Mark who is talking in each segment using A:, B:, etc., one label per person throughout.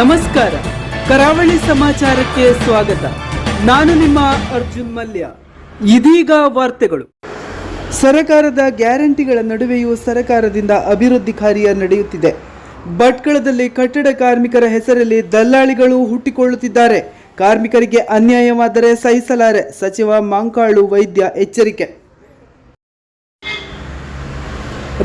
A: ನಮಸ್ಕಾರ. ಕರಾವಳಿ ಸಮಾಚಾರಕ್ಕೆ ಸ್ವಾಗತ. ನಾನು ನಿಮ್ಮ ಅರ್ಜುನ್ ಮಲ್ಯ. ಇದೀಗ ವಾರ್ತೆಗಳು. ಸರಕಾರದ ಗ್ಯಾರಂಟಿಗಳ ನಡುವೆಯೂ ಸರಕಾರದಿಂದ ಅಭಿವೃದ್ಧಿ ಕಾರ್ಯ ನಡೆಯುತ್ತಿದೆ. ಭಟ್ಕಳದಲ್ಲಿ ಕಟ್ಟಡ ಕಾರ್ಮಿಕರ ಹೆಸರಲ್ಲಿ ದಲ್ಲಾಳಿಗಳು ಹುಟ್ಟಿಕೊಳ್ಳುತ್ತಿದ್ದಾರೆ. ಕಾರ್ಮಿಕರಿಗೆ ಅನ್ಯಾಯವಾದರೆ ಸಹಿಸಲಾರೆ. ಸಚಿವ ಮಾಂಕಾಳು ವೈದ್ಯ ಎಚ್ಚರಿಕೆ.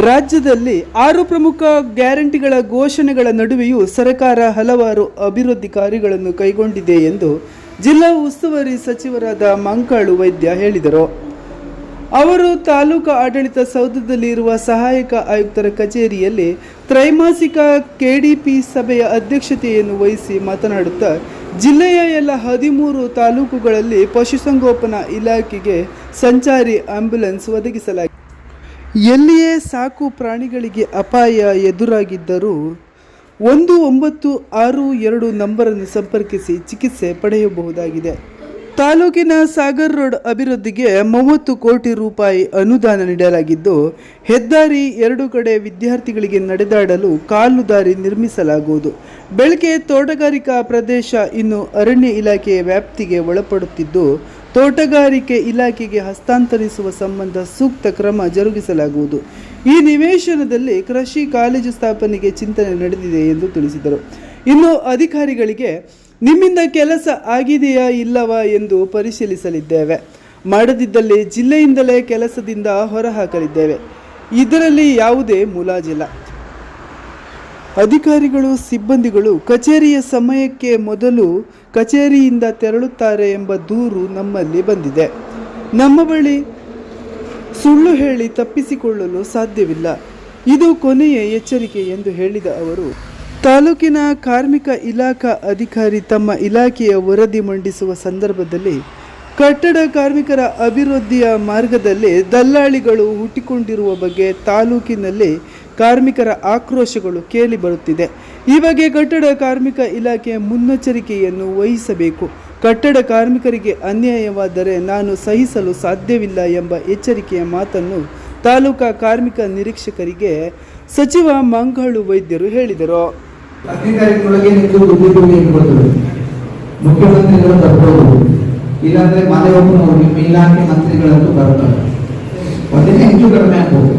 A: ರಾಜ್ಯದಲ್ಲಿ ಆರು ಪ್ರಮುಖ ಗ್ಯಾರಂಟಿಗಳ ಘೋಷಣೆಗಳ ನಡುವೆಯೂ ಸರ್ಕಾರ ಹಲವಾರು ಅಭಿವೃದ್ಧಿ ಕಾರ್ಯಗಳನ್ನು ಕೈಗೊಂಡಿದೆ ಎಂದು ಜಿಲ್ಲಾ ಉಸ್ತುವಾರಿ ಸಚಿವರಾದ ಮಂಕಾಳು ವೈದ್ಯ ಹೇಳಿದರು. ಅವರು ತಾಲೂಕು ಆಡಳಿತ ಸೌಧದಲ್ಲಿ ಇರುವ ಸಹಾಯಕ ಆಯುಕ್ತರ ಕಚೇರಿಯಲ್ಲಿ ತ್ರೈಮಾಸಿಕ ಕೆಡಿಪಿ ಸಭೆಯ ಅಧ್ಯಕ್ಷತೆಯನ್ನು ವಹಿಸಿ ಮಾತನಾಡುತ್ತಾ, ಜಿಲ್ಲೆಯ ಎಲ್ಲ ಹದಿಮೂರು ತಾಲೂಕುಗಳಲ್ಲಿ ಪಶುಸಂಗೋಪನಾ ಇಲಾಖೆಗೆ ಸಂಚಾರಿ ಆಂಬ್ಯುಲೆನ್ಸ್ ಒದಗಿಸಲಾಗಿದೆ. ಎಲ್ಲಿಯೇ ಸಾಕು ಪ್ರಾಣಿಗಳಿಗೆ ಅಪಾಯ ಎದುರಾಗಿದ್ದರೂ ಒಂದು ಒಂಬತ್ತು ಆರು ಎರಡು ನಂಬರನ್ನು ಸಂಪರ್ಕಿಸಿ ಚಿಕಿತ್ಸೆ ಪಡೆಯಬಹುದಾಗಿದೆ. ತಾಲೂಕಿನ ಸಾಗರ್ ರೋಡ್ ಅಭಿವೃದ್ಧಿಗೆ ಮೂವತ್ತು ಕೋಟಿ ರೂಪಾಯಿ ಅನುದಾನ ನೀಡಲಾಗಿದ್ದು, ಹೆದ್ದಾರಿ ಎರಡು ಕಡೆ ವಿದ್ಯಾರ್ಥಿಗಳಿಗೆ ನಡೆದಾಡಲು ಕಾಲು ದಾರಿ ನಿರ್ಮಿಸಲಾಗುವುದು. ಬೆಳಗ್ಗೆ ತೋಟಗಾರಿಕಾ ಪ್ರದೇಶ ಇನ್ನು ಅರಣ್ಯ ಇಲಾಖೆಯ ವ್ಯಾಪ್ತಿಗೆ ಒಳಪಡುತ್ತಿದ್ದು ತೋಟಗಾರಿಕೆ ಇಲಾಖೆಗೆ ಹಸ್ತಾಂತರಿಸುವ ಸಂಬಂಧ ಸೂಕ್ತ ಕ್ರಮ ಜರುಗಿಸಲಾಗುವುದು. ಈ ನಿವೇಶನದಲ್ಲಿ ಕೃಷಿ ಕಾಲೇಜು ಸ್ಥಾಪನೆಗೆ ಚಿಂತನೆ ನಡೆದಿದೆ ಎಂದು ತಿಳಿಸಿದರು. ಇನ್ನು ಅಧಿಕಾರಿಗಳಿಗೆ, ನಿಮ್ಮಿಂದ ಕೆಲಸ ಆಗಿದೆಯಾ ಇಲ್ಲವಾ ಎಂದು ಪರಿಶೀಲಿಸಲಿದ್ದೇವೆ. ಮಾಡದಿದ್ದಲ್ಲಿ ಜಿಲ್ಲೆಯಿಂದಲೇ ಕೆಲಸದಿಂದ ಹೊರಹಾಕಲಿದ್ದೇವೆ. ಇದರಲ್ಲಿ ಯಾವುದೇ ಮುಲಾಜಿಲ್ಲ. ಅಧಿಕಾರಿಗಳು, ಸಿಬ್ಬಂದಿಗಳು ಕಚೇರಿಯ ಸಮಯಕ್ಕೆ ಮೊದಲು ಕಚೇರಿಯಿಂದ ತೆರಳುತ್ತಾರೆ ಎಂಬ ದೂರು ನಮ್ಮಲ್ಲಿ ಬಂದಿದೆ. ನಮ್ಮ ಬಳಿ ಸುಳ್ಳು ಹೇಳಿ ತಪ್ಪಿಸಿಕೊಳ್ಳಲು ಸಾಧ್ಯವಿಲ್ಲ. ಇದು ಕೊನೆಯ ಎಚ್ಚರಿಕೆ ಎಂದು ಹೇಳಿದ ಅವರು, ತಾಲೂಕಿನ ಕಾರ್ಮಿಕ ಇಲಾಖಾ ಅಧಿಕಾರಿ ತಮ್ಮ ಇಲಾಖೆಯ ವರದಿ ಮಂಡಿಸುವ ಸಂದರ್ಭದಲ್ಲಿ ಕಟ್ಟಡ ಕಾರ್ಮಿಕರ ಅಭಿವೃದ್ಧಿಯ ಮಾರ್ಗದಲ್ಲಿ ದಲ್ಲಾಳಿಗಳು ಹುಟ್ಟಿಕೊಂಡಿರುವ ಬಗ್ಗೆ ತಾಲೂಕಿನಲ್ಲಿ ಕಾರ್ಮಿಕರ ಆಕ್ರೋಶಗಳು ಕೇಳಿ ಬರುತ್ತಿದೆ. ಈ ಬಗ್ಗೆ ಕಟ್ಟಡ ಕಾರ್ಮಿಕ ಇಲಾಖೆ ಮುನ್ನೆಚ್ಚರಿಕೆಯನ್ನು ವಹಿಸಬೇಕು. ಕಟ್ಟಡ ಕಾರ್ಮಿಕರಿಗೆ ಅನ್ಯಾಯವಾದರೆ ನಾನು ಸಹಿಸಲು ಸಾಧ್ಯವಿಲ್ಲ ಎಂಬ ಎಚ್ಚರಿಕೆಯ ಮಾತನ್ನು ತಾಲೂಕಾ ಕಾರ್ಮಿಕ ನಿರೀಕ್ಷಕರಿಗೆ ಸಚಿವ ಮಂಗಳು ವೈದ್ಯರು ಹೇಳಿದರು.
B: ಇಲ್ಲಾಂದ್ರೆ ನಿಮ್ಮ ಇಲಾಖೆ ಮಂತ್ರಿಗಳಂತೂ ಬರ್ತಾರೆ ಹೆಚ್ಚು ಕಡಿಮೆ ಆಗ್ಬೋದು.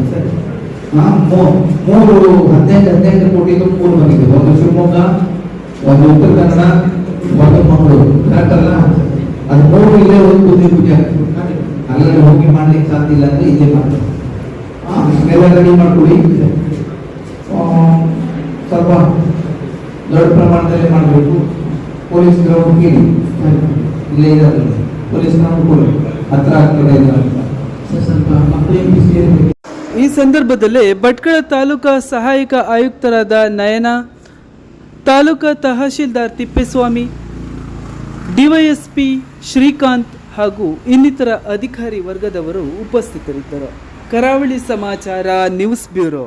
B: ಮೂ- ಮೂರು ಹದಿನೆಂಟು ಹದಿನೆಂಟು ಕೋಟಿದು ಮೂರು ಬಂದಿದೆ. ಒಂದು ಶಿವಮೊಗ್ಗ, ಒಂದು ಉತ್ತರ ಕನ್ನಡ, ಒಂದು ಮಂಗಳೂರು. ಕರೆಕ್ಟ್ ಅಲ್ಲ? ಅದು ಮೂರು ಇಲ್ಲೇ ಒಂದು ಬುದ್ಧಿ ಪೂಜೆ ಅಲ್ಲಲ್ಲಿ ಹೋಗಿ ಮಾಡ್ಲಿಕ್ಕೆ ಸಾಧ್ಯ ಇಲ್ಲ ಅಂದ್ರೆ ಇಲ್ಲೇ ಹಾ ಎಲ್ಲ ರೆಡಿ ಮಾಡ್ಕೊಳ್ಳಿ ಸ್ವಲ್ಪ ದೊಡ್ಡ ಪ್ರಮಾಣದಲ್ಲಿ ಮಾಡಬೇಕು. ಪೊಲೀಸ್ ಗ್ರೌಂಡ್ ಕೇಳಿ ಇಲ್ಲೇ ಇದ್ದಾರೆ ಪೊಲೀಸ್ ಗ್ರೌಂಡ್ ಕೊಡಿ. ಹತ್ರ ಆಗ್ತದೆ ಇಲ್ಲ ಸ್ವಲ್ಪ ಮಕ್ಕಳಿಗೆ ಬಿಸಿ
A: ಈ ಸಂದರ್ಭದಲ್ಲಿ ಭಟ್ಕಳ ತಾಲೂಕಾ ಸಹಾಯಕ ಆಯುಕ್ತರಾದ ನಯನ, ತಾಲೂಕಾ ತಹಶೀಲ್ದಾರ್ ತಿಪ್ಪೇಸ್ವಾಮಿ, ಡಿವೈಎಸ್ಪಿ ಶ್ರೀಕಾಂತ್ ಹಾಗೂ ಇನ್ನಿತರ ಅಧಿಕಾರಿ ವರ್ಗದವರು ಉಪಸ್ಥಿತರಿದ್ದರು. ಕರಾವಳಿ ಸಮಾಚಾರ, ನ್ಯೂಸ್ ಬ್ಯೂರೋ.